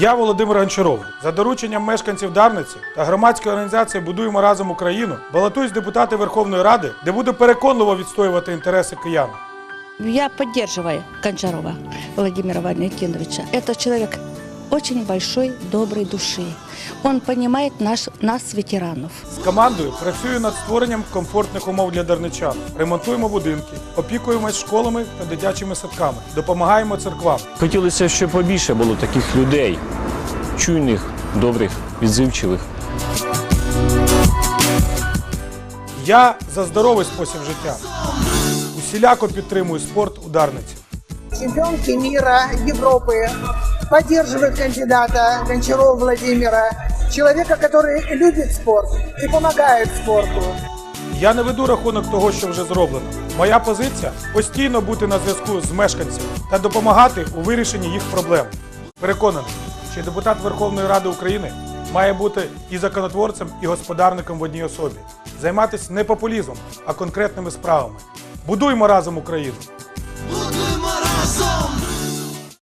Я Володимир Гончаров. За дорученням мешканців Дарниці та громадської організації Будуємо разом Україну балотуюсь депутати Верховної Ради, де буду переконливо відстоювати інтереси киян. Я підтримую Гончарова Володимира Валентиновича. Це человек очень большой, доброй души. Он понимает наш, нас, ветеранов. З командою працюю над створенням комфортних умов для дарничан. Ремонтуємо будинки, опікуємось школами та дитячими садками, допомагаємо церквам. Хотілося, щоб побільше було таких людей, чуйних, добрих, відзивчивих. Я за здоровий спосіб життя. Усіляко підтримую спорт у Дарниці. чемпионки мира, Европы, поддерживает кандидата Гончарова Владимира, человека, который любит спорт и помогает спорту. Я не веду рахунок того, що вже зроблено. Моя позиція постійно бути на зв'язку з мешканцями та допомагати у вирішенні їх проблем. Переконаний, що депутат Верховної Ради України має бути і законотворцем, і господарником в одній особі, займатися не популізмом, а конкретними справами. Будуймо разом Україну!